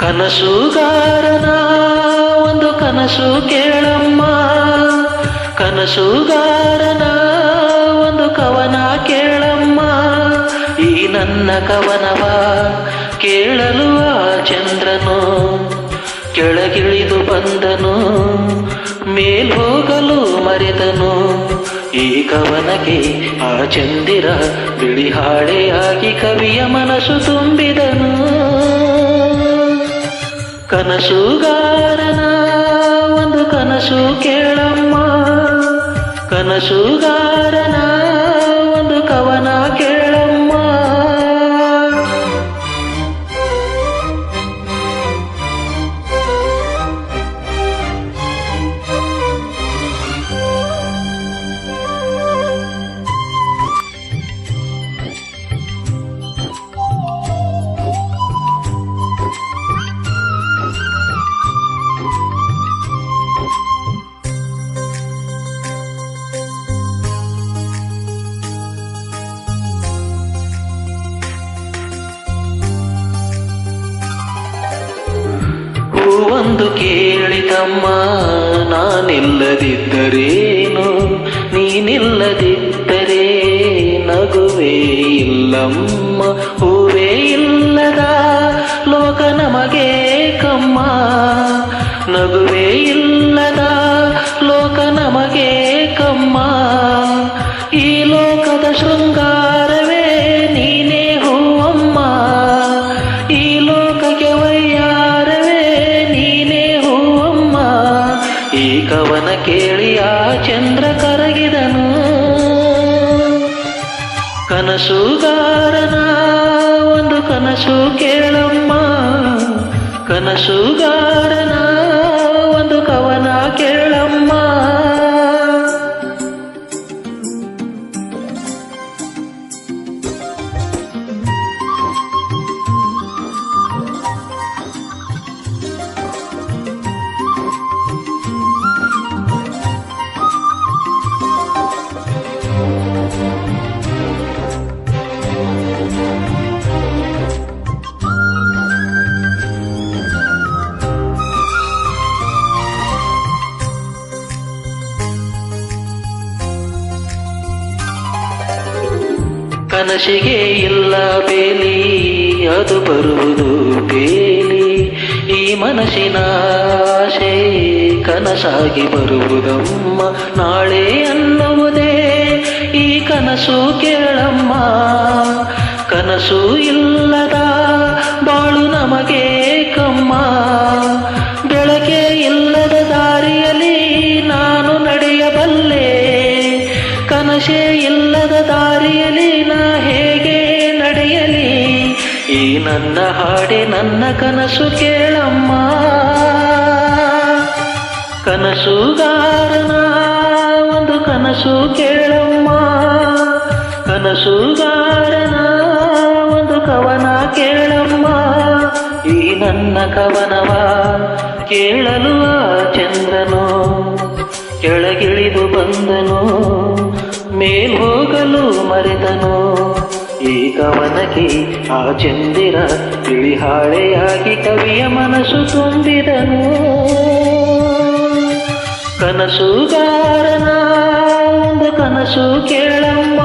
ಕನಸುಗಾರನ, ಒಂದು ಕನಸು ಕೇಳಮ್ಮ. ಕನಸುಗಾರನ, ಒಂದು ಕವನ ಕೇಳಮ್ಮ. ಈ ನನ್ನ ಕವನವ ಕೇಳಲು ಆ ಚಂದ್ರನು. ಕೆಳಗಿಳಿದು ಬಂದನು ಮೇಲ್ಹೋಗಲು ಮರೆತನು. ಈ ಕವನಕ್ಕೆ ಆ ಚಂದಿರ ಬಿಳಿ ಹಾಳೆಯಾಗಿ ಕವಿಯ ಮನಸ್ಸು ತುಂಬಿದನು. ಕನಸುಗಾರನ ಒಂದು ಕನಸು ಕೇಳಮ್ಮ. ಕನಸುಗಾರನ ಹೂವೊಂದು ಕೇಳಿತಮ್ಮ ನಾನಿಲ್ಲದಿದ್ದರೇನು? ನೀನಿಲ್ಲದಿದ್ದರೆ ನಗುವೇ ಇಲ್ಲಮ್ಮ ಹೂವೇ ಇಲ್ಲದ ಲೋಕ ನಮಗೆ ಕಮ್ಮ. ನಗುವೇ ಇಲ್ಲದ ಈ ಕವನ ಕೇಳಿ ಆ ಚಂದ್ರ ಕರಗಿದನು. ಕನಸುಗಾರನ ಒಂದು ಕನಸು ಕೇಳಮ್ಮ. ಕನಸುಗಾರನ ಕನಸಿಗೆ ಇಲ್ಲ ಬೇಲಿ, ಅದು ಬರುವುದು ಬೇಲಿ. ಈ ಮನಸ್ಸಿನ ಆಸೆ ಕನಸಾಗಿ ಬರುವುದಮ್ಮ, ನಾಳೆ ಅನ್ನುವುದೇ ಈ ಕನಸು ಕೇಳಮ್ಮ. ಕನಸು ಇಲ್ಲದ ಬಾಳು ನಮಗೆ ಕಮ್ಮ. ಬೆಳಕೆ ಇಲ್ಲದ ದಾರಿಯಲ್ಲಿ ನಾನು ನಡೆಯಬಲ್ಲೆ. ಕನಸೇ ಇಲ್ಲದ ದಾರಿಯಲ್ಲಿ ನನ್ನ ಹಾಡಿ ನನ್ನ ಕನಸು ಕೇಳಮ್ಮ. ಕನಸುಗಾರನ ಒಂದು ಕನಸು ಕೇಳಮ್ಮ. ಕನಸುಗಾರನ ಒಂದು ಕವನ ಕೇಳಮ್ಮ. ಈ ನನ್ನ ಕವನವ ಕೇಳಲು ಚಂದ್ರನು. ಕೆಳಗಿಳಿದು ಬಂದನು, ಮೇಲ್ ಹೋಗಲು ಮರೆತನು. ಈ ಕವನಕ್ಕೆ ಆ ಚಂದಿರ ತಿಳಿಹಾಳೆಯಾಗಿ ಕವಿಯ ಮನಸ್ಸು ತುಂಬಿದನು. ಕನಸುಗಾರನ ಒಂದು ಕನಸು ಕೇಳಮ್ಮ.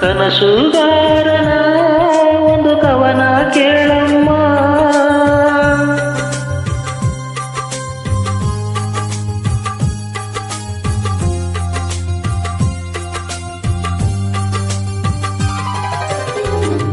ಕನಸುಗಾರನ ಒಂದು ಕವನ ಕೇಳಮ್ಮ.